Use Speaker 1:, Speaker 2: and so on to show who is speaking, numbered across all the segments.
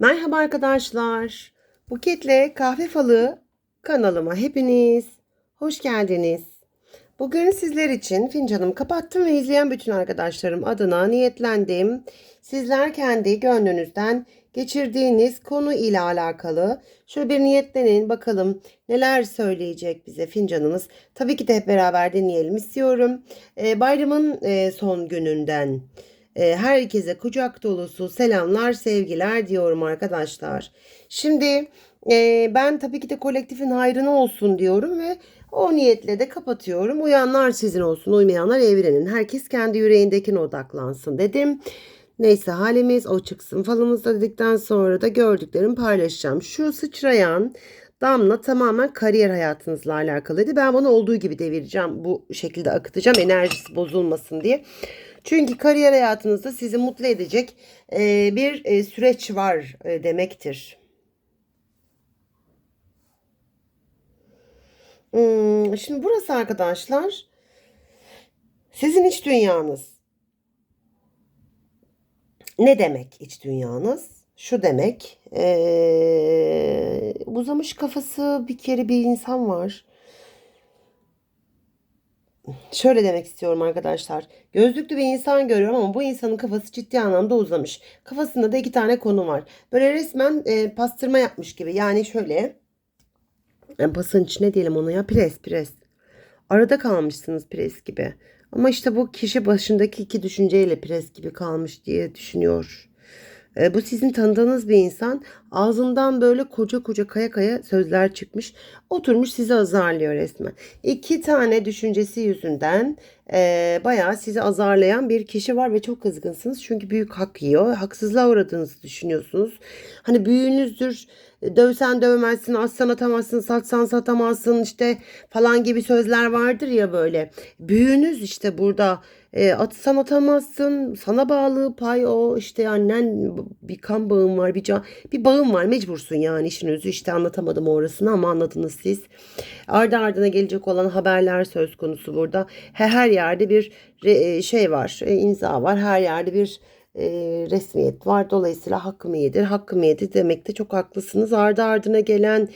Speaker 1: Merhaba arkadaşlar. Buketle Kahve Falı kanalıma hepiniz hoş geldiniz. Bugün sizler için fincanımı kapattım ve izleyen bütün arkadaşlarım adına niyetlendim. Sizler kendi gönlünüzden geçirdiğiniz konu ile alakalı şöyle bir niyetlenin bakalım neler söyleyecek bize fincanımız. Tabii ki de hep beraber dinleyelim istiyorum. Ee, bayramın e, son gününden herkese kucak dolusu selamlar, sevgiler diyorum arkadaşlar. Şimdi e, ben tabii ki de kolektifin hayrına olsun diyorum ve o niyetle de kapatıyorum. Uyanlar sizin olsun, uymayanlar evrenin. Herkes kendi yüreğindekine odaklansın dedim. Neyse halimiz o çıksın falımızda dedikten sonra da gördüklerimi paylaşacağım. Şu sıçrayan damla tamamen kariyer hayatınızla alakalıydı. Ben bunu olduğu gibi devireceğim. Bu şekilde akıtacağım enerjisi bozulmasın diye. Çünkü kariyer hayatınızda sizi mutlu edecek e, bir e, süreç var e, demektir. Hmm, şimdi burası arkadaşlar sizin iç dünyanız. Ne demek iç dünyanız? Şu demek ee, uzamış kafası bir kere bir insan var. Şöyle demek istiyorum arkadaşlar. Gözlüklü bir insan görüyorum ama bu insanın kafası ciddi anlamda uzamış. Kafasında da iki tane konu var. Böyle resmen e, pastırma yapmış gibi. Yani şöyle yani pasın içine diyelim onu ya pres pres. Arada kalmışsınız pres gibi. Ama işte bu kişi başındaki iki düşünceyle pres gibi kalmış diye düşünüyor. E, bu sizin tanıdığınız bir insan. Ağzından böyle koca koca kaya kaya sözler çıkmış. Oturmuş sizi azarlıyor resmen. İki tane düşüncesi yüzünden e, bayağı sizi azarlayan bir kişi var ve çok kızgınsınız. Çünkü büyük hak yiyor. Haksızlığa uğradığınızı düşünüyorsunuz. Hani büyüğünüzdür dövsen dövmezsin, atsan atamazsın, satsan satamazsın işte falan gibi sözler vardır ya böyle. Büyüğünüz işte burada e, atsan atamazsın, sana bağlı pay o işte annen bir kan bağın var, bir can, bir bağın var mecbursun yani işin özü işte anlatamadım orasını ama anladınız siz. Ardı ardına gelecek olan haberler söz konusu burada. Her, her yerde bir re, şey var, e, imza var, her yerde bir e, resmiyet var. Dolayısıyla hakkımı yedir, hakkımı yedir demekte çok haklısınız. Ardı ardına gelen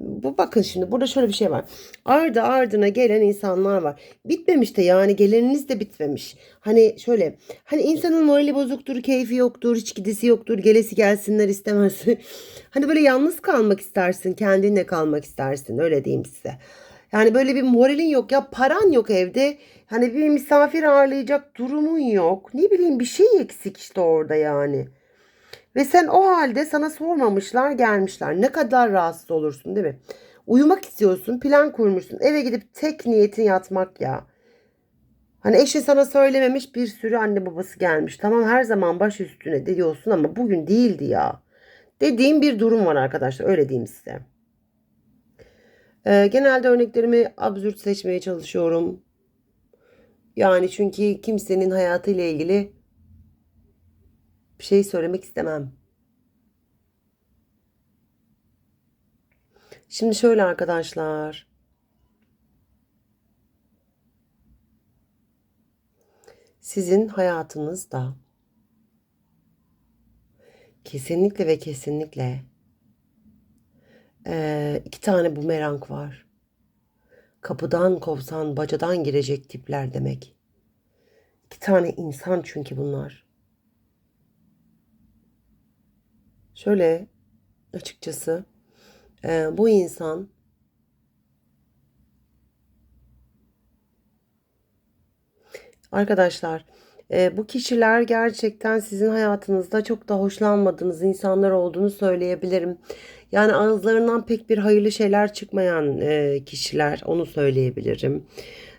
Speaker 1: bu bakın şimdi burada şöyle bir şey var. Ardı ardına gelen insanlar var. Bitmemiş de yani geleniniz de bitmemiş. Hani şöyle hani insanın morali bozuktur, keyfi yoktur, hiç gidesi yoktur, gelesi gelsinler istemez. hani böyle yalnız kalmak istersin, kendinle kalmak istersin öyle diyeyim size. Yani böyle bir moralin yok ya paran yok evde. Hani bir misafir ağırlayacak durumun yok. Ne bileyim bir şey eksik işte orada yani. Ve sen o halde sana sormamışlar gelmişler. Ne kadar rahatsız olursun değil mi? Uyumak istiyorsun plan kurmuşsun. Eve gidip tek niyetin yatmak ya. Hani eşi sana söylememiş bir sürü anne babası gelmiş. Tamam her zaman baş üstüne diyorsun ama bugün değildi ya. Dediğim bir durum var arkadaşlar öyle diyeyim size. Ee, genelde örneklerimi absürt seçmeye çalışıyorum. Yani çünkü kimsenin hayatıyla ilgili bir şey söylemek istemem. Şimdi şöyle arkadaşlar. Sizin hayatınızda kesinlikle ve kesinlikle ee, iki tane bumerang var. Kapıdan kovsan bacadan girecek tipler demek. İki tane insan çünkü bunlar. Şöyle açıkçası e, bu insan arkadaşlar e, bu kişiler gerçekten sizin hayatınızda çok da hoşlanmadığınız insanlar olduğunu söyleyebilirim. Yani ağızlarından pek bir hayırlı şeyler çıkmayan e, kişiler onu söyleyebilirim.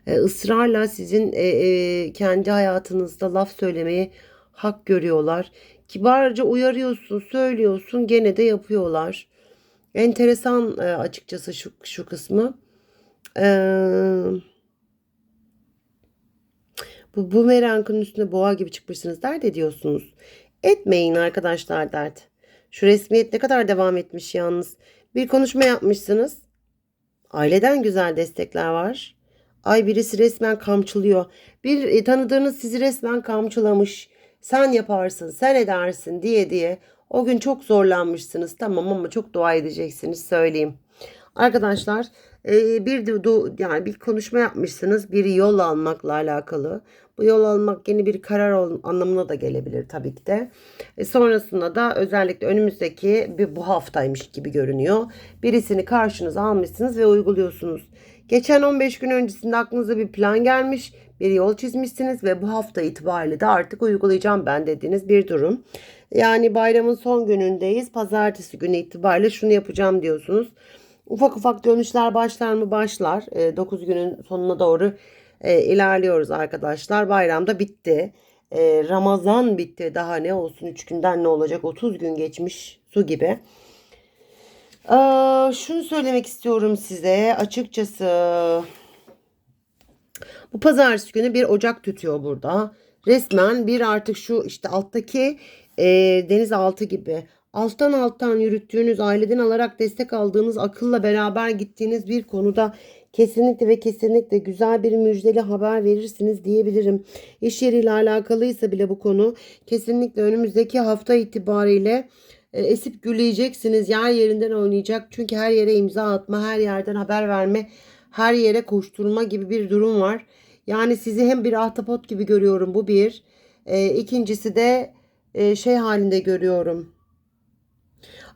Speaker 1: E, ısrarla sizin e, e, kendi hayatınızda laf söylemeyi hak görüyorlar. Kibarca uyarıyorsun, söylüyorsun, gene de yapıyorlar. Enteresan e, açıkçası şu, şu kısmı. Eee bu bumerangın üstüne boğa gibi çıkmışsınız dert ediyorsunuz. Etmeyin arkadaşlar dert. Şu resmiyet ne kadar devam etmiş yalnız. Bir konuşma yapmışsınız. Aileden güzel destekler var. Ay birisi resmen kamçılıyor. Bir e, tanıdığınız sizi resmen kamçılamış. Sen yaparsın, sen edersin diye diye O gün çok zorlanmışsınız tamam ama çok dua edeceksiniz söyleyeyim. Arkadaşlar e, bir de yani bir konuşma yapmışsınız bir yol almakla alakalı. Bu yol almak yeni bir karar anlamına da gelebilir tabii ki de. E, sonrasında da özellikle önümüzdeki bir bu haftaymış gibi görünüyor. Birisini karşınıza almışsınız ve uyguluyorsunuz. Geçen 15 gün öncesinde aklınıza bir plan gelmiş, bir yol çizmişsiniz ve bu hafta itibariyle de artık uygulayacağım ben dediğiniz bir durum. Yani bayramın son günündeyiz. Pazartesi günü itibariyle şunu yapacağım diyorsunuz. Ufak ufak dönüşler başlar mı? Başlar. 9 günün sonuna doğru e, ilerliyoruz arkadaşlar. Bayram da bitti. E, Ramazan bitti. Daha ne olsun 3 günden ne olacak? 30 gün geçmiş su gibi. Aa, şunu söylemek istiyorum size açıkçası. Bu pazartesi günü bir ocak tütüyor burada. Resmen bir artık şu işte alttaki e, denizaltı gibi alttan alttan yürüttüğünüz aileden alarak destek aldığınız akılla beraber gittiğiniz bir konuda kesinlikle ve kesinlikle güzel bir müjdeli haber verirsiniz diyebilirim. İş yeriyle alakalıysa bile bu konu kesinlikle önümüzdeki hafta itibariyle e, esip güleyeceksiniz. Yer yerinden oynayacak. Çünkü her yere imza atma, her yerden haber verme, her yere koşturma gibi bir durum var. Yani sizi hem bir ahtapot gibi görüyorum bu bir. E, ikincisi de e, şey halinde görüyorum.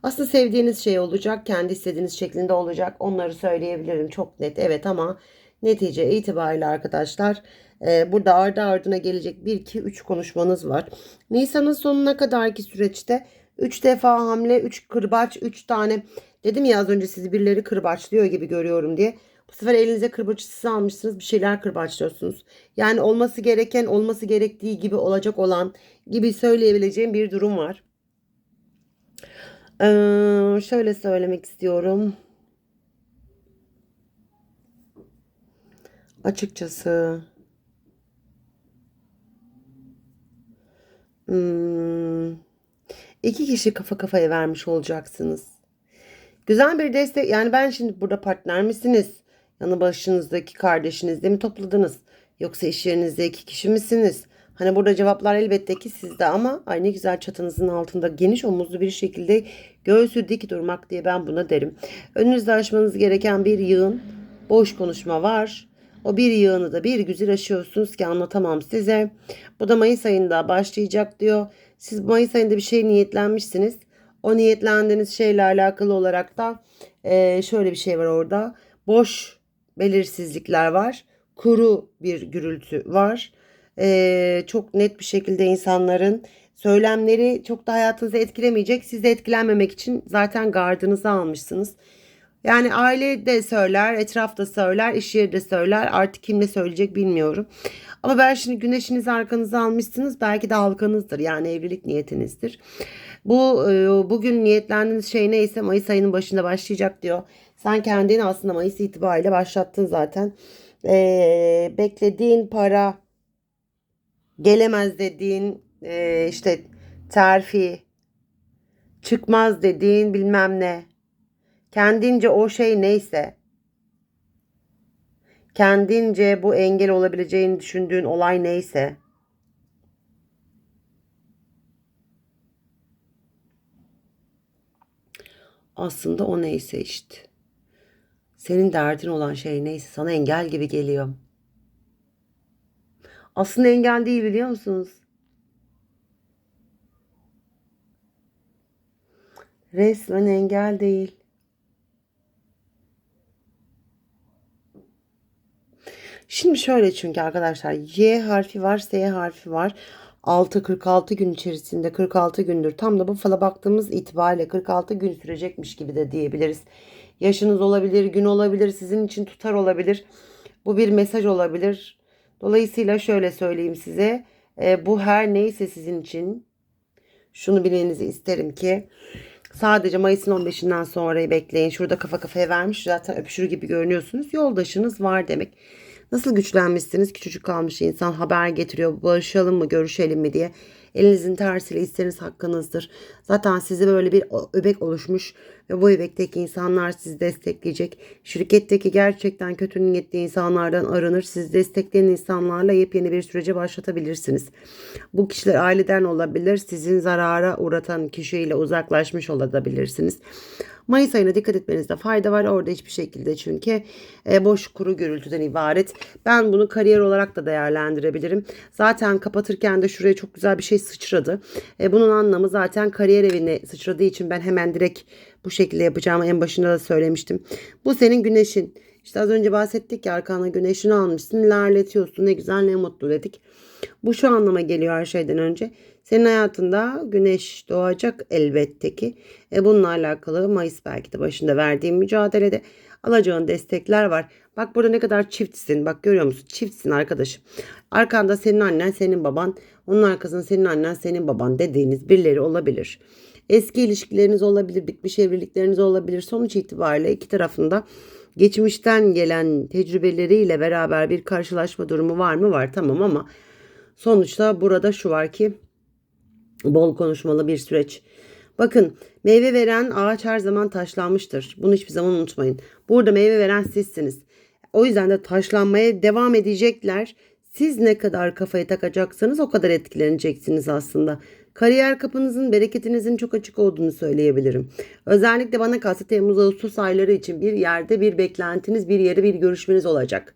Speaker 1: Aslında sevdiğiniz şey olacak, kendi istediğiniz şeklinde olacak. Onları söyleyebilirim çok net. Evet ama netice itibariyle arkadaşlar e, burada ardı ardına gelecek 1 2 3 konuşmanız var. Nisan'ın sonuna kadarki süreçte 3 defa hamle, 3 kırbaç, 3 tane dedim ya az önce sizi birileri kırbaçlıyor gibi görüyorum diye. Bu sefer elinize kırbaçı siz almışsınız bir şeyler kırbaçlıyorsunuz. Yani olması gereken olması gerektiği gibi olacak olan gibi söyleyebileceğim bir durum var. Ee, şöyle söylemek istiyorum. Açıkçası hmm, iki kişi kafa kafaya vermiş olacaksınız. Güzel bir destek yani ben şimdi burada partner misiniz? Yanı başınızdaki kardeşinizle mi topladınız? Yoksa iş yerinizde iki kişi misiniz? Hani burada cevaplar elbette ki sizde ama ay ne güzel çatınızın altında geniş omuzlu bir şekilde göğsü dik durmak diye ben buna derim. Önünüzde aşmanız gereken bir yığın boş konuşma var. O bir yığını da bir güzel aşıyorsunuz ki anlatamam size. Bu da Mayıs ayında başlayacak diyor. Siz Mayıs ayında bir şey niyetlenmişsiniz. O niyetlendiğiniz şeyle alakalı olarak da şöyle bir şey var orada. Boş belirsizlikler var. Kuru bir gürültü var e, çok net bir şekilde insanların söylemleri çok da hayatınızı etkilemeyecek. Siz de etkilenmemek için zaten gardınızı almışsınız. Yani aile de söyler, etrafta söyler, iş yeri de söyler. Artık kim ne söyleyecek bilmiyorum. Ama ben şimdi güneşinizi arkanıza almışsınız. Belki de halkanızdır. Yani evlilik niyetinizdir. Bu e, bugün niyetlendiğiniz şey neyse Mayıs ayının başında başlayacak diyor. Sen kendini aslında Mayıs itibariyle başlattın zaten. Ee, beklediğin para gelemez dediğin e, işte terfi çıkmaz dediğin bilmem ne kendince o şey neyse kendince bu engel olabileceğini düşündüğün olay neyse aslında o neyse işte. Senin derdin olan şey neyse sana engel gibi geliyor. Aslında engel değil biliyor musunuz? Resmen engel değil. Şimdi şöyle çünkü arkadaşlar Y harfi var, S harfi var. 6 46 gün içerisinde 46 gündür tam da bu fala baktığımız itibariyle 46 gün sürecekmiş gibi de diyebiliriz. Yaşınız olabilir, gün olabilir, sizin için tutar olabilir. Bu bir mesaj olabilir. Dolayısıyla şöyle söyleyeyim size. E, bu her neyse sizin için şunu bilmenizi isterim ki sadece Mayıs'ın 15'inden sonrayı bekleyin. Şurada kafa kafaya vermiş zaten öpüşür gibi görünüyorsunuz. Yoldaşınız var demek. Nasıl güçlenmişsiniz? Küçücük kalmış insan haber getiriyor. Barışalım mı, görüşelim mi diye. Elinizin tersiyle isteriniz hakkınızdır. Zaten sizi böyle bir öbek oluşmuş. ve bu evekteki insanlar sizi destekleyecek. Şirketteki gerçekten kötü niyetli insanlardan arınır. Sizi destekleyen insanlarla yepyeni bir sürece başlatabilirsiniz. Bu kişiler aileden olabilir. Sizin zarara uğratan kişiyle uzaklaşmış olabilirsiniz. Mayıs ayına dikkat etmenizde fayda var. Orada hiçbir şekilde çünkü e, boş kuru gürültüden ibaret. Ben bunu kariyer olarak da değerlendirebilirim. Zaten kapatırken de şuraya çok güzel bir şey sıçradı. E, bunun anlamı zaten kariyer evine sıçradığı için ben hemen direkt bu şekilde yapacağımı en başında da söylemiştim. Bu senin güneşin. İşte az önce bahsettik ya arkana güneşini almışsın ilerletiyorsun ne güzel ne mutlu dedik. Bu şu anlama geliyor her şeyden önce. Senin hayatında güneş doğacak elbette ki. E bununla alakalı Mayıs belki de başında verdiğim mücadelede alacağın destekler var. Bak burada ne kadar çiftsin. Bak görüyor musun? Çiftsin arkadaşım. Arkanda senin annen, senin baban. Onun arkasında senin annen, senin baban dediğiniz birileri olabilir. Eski ilişkileriniz olabilir, bitmiş evlilikleriniz olabilir. Sonuç itibariyle iki tarafında geçmişten gelen tecrübeleriyle beraber bir karşılaşma durumu var mı? Var tamam ama sonuçta burada şu var ki bol konuşmalı bir süreç. Bakın meyve veren ağaç her zaman taşlanmıştır. Bunu hiçbir zaman unutmayın. Burada meyve veren sizsiniz. O yüzden de taşlanmaya devam edecekler. Siz ne kadar kafaya takacaksanız o kadar etkileneceksiniz aslında. Kariyer kapınızın, bereketinizin çok açık olduğunu söyleyebilirim. Özellikle bana kalsa Temmuz Ağustos ayları için bir yerde bir beklentiniz, bir yere bir görüşmeniz olacak.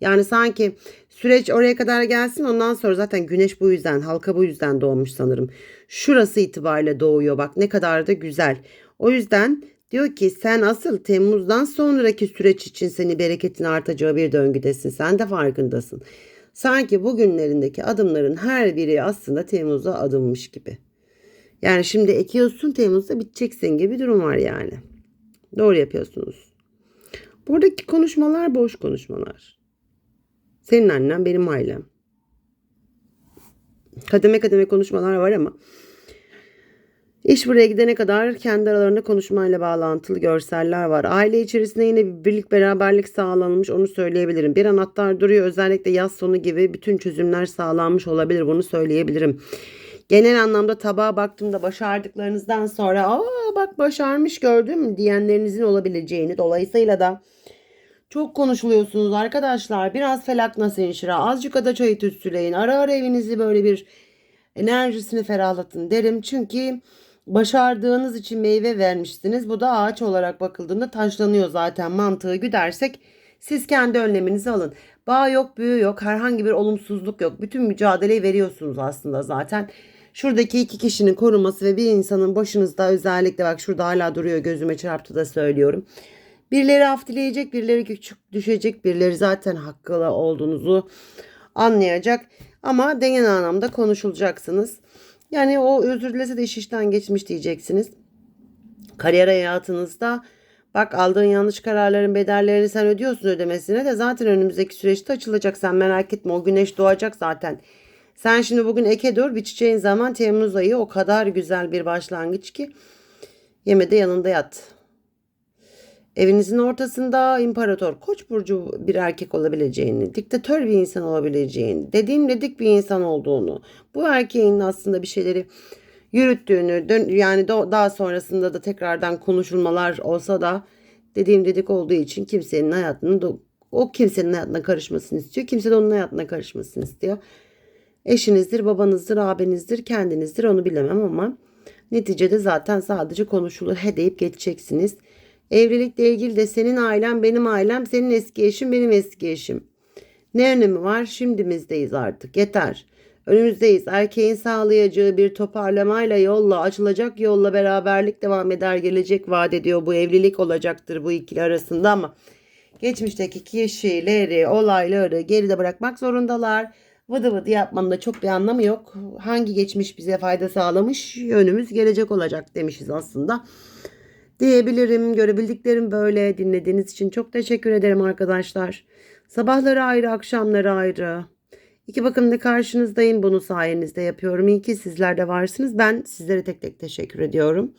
Speaker 1: Yani sanki süreç oraya kadar gelsin ondan sonra zaten güneş bu yüzden, halka bu yüzden doğmuş sanırım. Şurası itibariyle doğuyor bak ne kadar da güzel. O yüzden diyor ki sen asıl Temmuz'dan sonraki süreç için seni bereketin artacağı bir döngüdesin. Sen de farkındasın. Sanki bugünlerindeki adımların her biri aslında Temmuz'a adımmış gibi. Yani şimdi ekiyorsun Temmuz'da biteceksin gibi bir durum var yani. Doğru yapıyorsunuz. Buradaki konuşmalar boş konuşmalar. Senin annen benim ailem. Kademe kademe konuşmalar var ama İş buraya gidene kadar kendi aralarında konuşmayla bağlantılı görseller var. Aile içerisinde yine bir birlik beraberlik sağlanmış onu söyleyebilirim. Bir anahtar duruyor özellikle yaz sonu gibi bütün çözümler sağlanmış olabilir bunu söyleyebilirim. Genel anlamda tabağa baktığımda başardıklarınızdan sonra aa bak başarmış gördün mü diyenlerinizin olabileceğini dolayısıyla da çok konuşuluyorsunuz arkadaşlar. Biraz felak nasıl inşira azıcık ada çayı tütsüleyin. Ara ara evinizi böyle bir enerjisini ferahlatın derim. Çünkü başardığınız için meyve vermişsiniz. Bu da ağaç olarak bakıldığında taşlanıyor zaten mantığı güdersek siz kendi önleminizi alın. Bağ yok, büyü yok, herhangi bir olumsuzluk yok. Bütün mücadeleyi veriyorsunuz aslında zaten. Şuradaki iki kişinin korunması ve bir insanın başınızda özellikle bak şurada hala duruyor gözüme çarptı da söylüyorum. Birileri hafifleyecek, birileri küçük düşecek, birileri zaten hakkıyla olduğunuzu anlayacak. Ama genel anlamda konuşulacaksınız. Yani o özür dilese de iş işten geçmiş diyeceksiniz. Kariyer hayatınızda bak aldığın yanlış kararların bedellerini sen ödüyorsun ödemesine de zaten önümüzdeki süreçte açılacak. Sen merak etme o güneş doğacak zaten. Sen şimdi bugün eke dur biçeceğin zaman Temmuz ayı o kadar güzel bir başlangıç ki yemede yanında yat. Evinizin ortasında imparator, koç burcu bir erkek olabileceğini, diktatör bir insan olabileceğini, dediğim dedik bir insan olduğunu, bu erkeğin aslında bir şeyleri yürüttüğünü, yani daha sonrasında da tekrardan konuşulmalar olsa da dediğim dedik olduğu için kimsenin hayatını o kimsenin hayatına karışmasını istiyor. Kimse de onun hayatına karışmasını istiyor. Eşinizdir, babanızdır, abinizdir, kendinizdir onu bilemem ama neticede zaten sadece konuşulur he deyip geçeceksiniz. Evlilikle ilgili de senin ailen benim ailem, senin eski eşin benim eski eşim. Ne önemi var? Şimdimizdeyiz artık. Yeter. Önümüzdeyiz. Erkeğin sağlayacağı bir toparlamayla yolla, açılacak yolla beraberlik devam eder. Gelecek vaat ediyor. Bu evlilik olacaktır bu ikili arasında ama geçmişteki kişileri, olayları geride bırakmak zorundalar. Vıdı vıdı yapmanın da çok bir anlamı yok. Hangi geçmiş bize fayda sağlamış? Yönümüz gelecek olacak demişiz aslında diyebilirim. Görebildiklerim böyle. Dinlediğiniz için çok teşekkür ederim arkadaşlar. Sabahları ayrı, akşamları ayrı. İki bakımda karşınızdayım. Bunu sayenizde yapıyorum. İyi ki sizler de varsınız. Ben sizlere tek tek teşekkür ediyorum.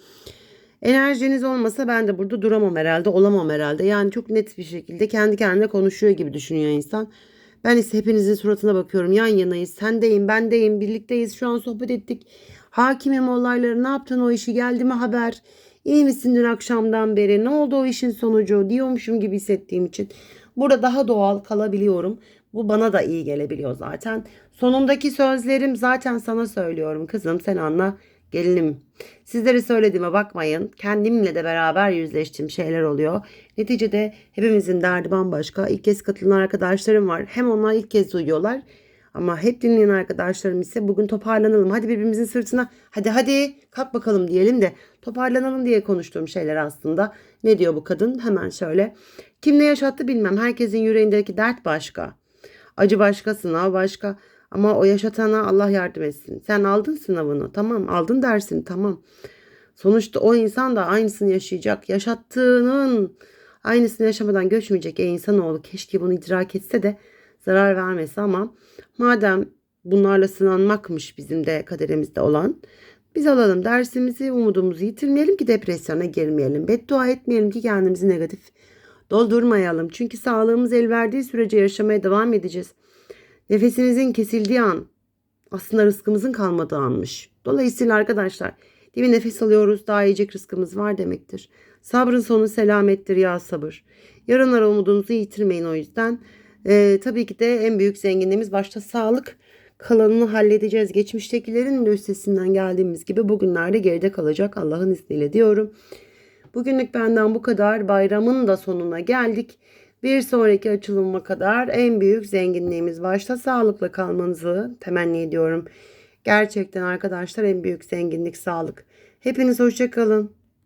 Speaker 1: Enerjiniz olmasa ben de burada duramam herhalde, olamam herhalde. Yani çok net bir şekilde kendi kendine konuşuyor gibi düşünüyor insan. Ben ise hepinizin suratına bakıyorum. Yan yanayız. Sendeyim, bendeyim, birlikteyiz. Şu an sohbet ettik. Hakimim olayları ne yaptın o işi geldi mi haber? İyi misin dün akşamdan beri? Ne oldu o işin sonucu? Diyormuşum gibi hissettiğim için. Burada daha doğal kalabiliyorum. Bu bana da iyi gelebiliyor zaten. Sonundaki sözlerim zaten sana söylüyorum kızım sen anla gelinim. Sizlere söylediğime bakmayın. Kendimle de beraber yüzleştiğim şeyler oluyor. Neticede hepimizin derdi bambaşka. İlk kez katılan arkadaşlarım var. Hem onlar ilk kez duyuyorlar. Ama hep dinleyen arkadaşlarım ise bugün toparlanalım. Hadi birbirimizin sırtına hadi hadi kalk bakalım diyelim de toparlanalım diye konuştuğum şeyler aslında. Ne diyor bu kadın? Hemen şöyle. Kim ne yaşattı bilmem. Herkesin yüreğindeki dert başka. Acı başka, sınav başka. Ama o yaşatana Allah yardım etsin. Sen aldın sınavını. Tamam aldın dersini. Tamam. Sonuçta o insan da aynısını yaşayacak. Yaşattığının aynısını yaşamadan göçmeyecek. E insanoğlu keşke bunu idrak etse de zarar vermesi ama madem bunlarla sınanmakmış bizim de kaderimizde olan biz alalım dersimizi, umudumuzu yitirmeyelim ki depresyona girmeyelim. Beddua etmeyelim ki kendimizi negatif doldurmayalım. Çünkü sağlığımız el verdiği sürece yaşamaya devam edeceğiz. Nefesimizin kesildiği an aslında rızkımızın kalmadığı anmış. Dolayısıyla arkadaşlar değil mi nefes alıyoruz daha yiyecek rızkımız var demektir. Sabrın sonu selamettir ya sabır. Yarınlara umudunuzu yitirmeyin o yüzden. Ee, tabii ki de en büyük zenginliğimiz başta sağlık. Kalanını halledeceğiz. Geçmiştekilerin de üstesinden geldiğimiz gibi bugünlerde geride kalacak Allah'ın izniyle diyorum. Bugünlük benden bu kadar. Bayramın da sonuna geldik. Bir sonraki açılıma kadar en büyük zenginliğimiz başta sağlıkla kalmanızı temenni ediyorum. Gerçekten arkadaşlar en büyük zenginlik sağlık. Hepiniz hoşçakalın.